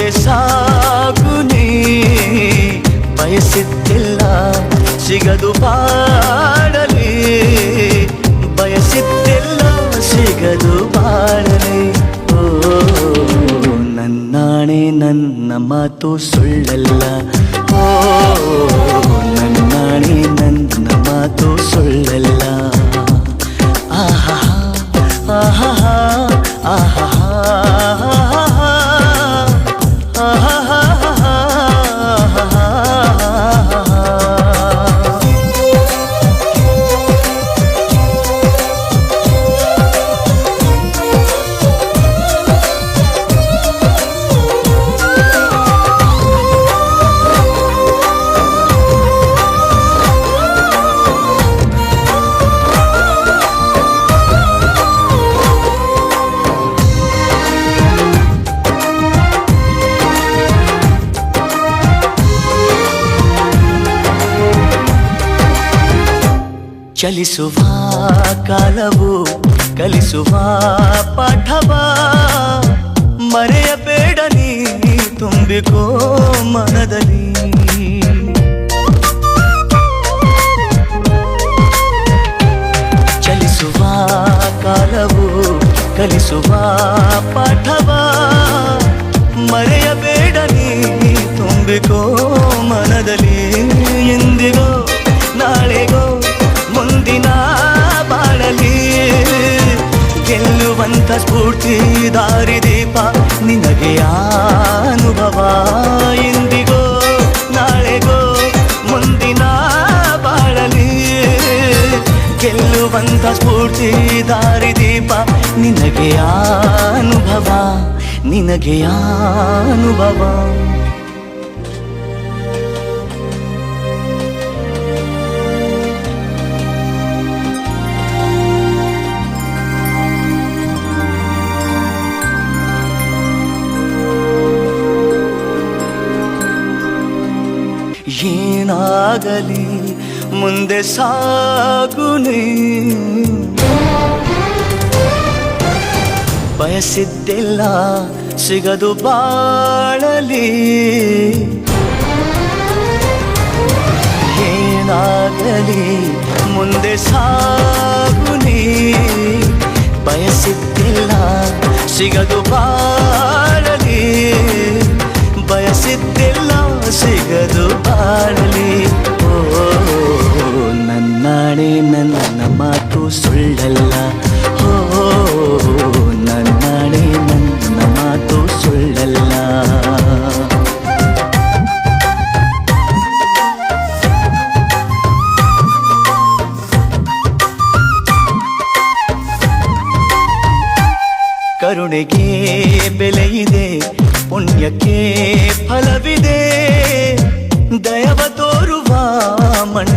ಮುಂದೆ ಸಾಗುನಿ ಬಯಸಿದ್ದಿಲ್ಲ, ಸಿಗದು ಬಾಡಲಿ ಬಯಸಿದ್ದಿಲ್ಲ, ಸಿಗದು ಬಾಡಲಿ ಓ, ನನ್ನಾಣೆ ನನ್ನ ಮಾತು ಸುಳ್ಳಲ್ಲ. ಓ, ನನ್ನಾಣೆ ನನ್ನ ಮಾತು ಸುಳ್ಳಲ್ಲ. ಚಲಿಸುವ ಕಾಲವು, ಕಲಿಸುವ ಪಾಠವ. ಮರೆಯಬೇಡ ನೀ ತುಂಬಿಕೋ ಮನದಲ್ಲಿ. ಚಲಿಸುವ ಕಾಲವು, ಕಲಿಸುವ ಪಾಠವ. ಮರೆಯಬೇಡ ನೀ ತುಂಬಿಕೋ ಮನದಲ್ಲಿ. ಎಂದಿಗೋ ಗೆಲ್ಲುವಂತ ಸ್ಫೂರ್ತಿ ದಾರಿದೀಪ ನಿನಗೆ ಅನುಭವ ಎಂದಿಗೋ, ನಾಳೆಗೋ, ಮುಂದಿನ ಬಾಳಲಿ. ಗೆಲ್ಲುವಂತ ಸ್ಫೂರ್ತಿ ದಾರಿದೀಪ ನಿನಗೆ ಅನುಭವ ನಿನಗೆ ಅನುಭವ. ಏನಾಗಲಿ ಮುಂದೆ ಸಾಗುನಿ ಬಯಸಿದ್ದಿಲ್ಲ ಸಿಗದು ಬಾಳಲಿ. ಏನಾಗಲಿ ಮುಂದೆ ಸಾಗುನಿ ಬಯಸಿದ್ದಿಲ್ಲ ಸಿಗದು ಬಾಳಲಿ ಸಿಗದು ಬಾಳಲಿ. ಓ ನನ್ನಾಣೆ ನನ್ನ ಮಾತು ಸುಳ್ಳಲ್ಲ. ಓ ನನ್ನಾಣೆ ನನ್ನ ಮಾತು ಸುಳ್ಳಲ್ಲ. ಕರುಣೆಗೆ ಬೆಲೆಯಿದೆ ಪುಣ್ಯಕ್ಕೆ ಫಲವಿದೆ ದಯವ ತೋರುವ ಮಣ್ಣ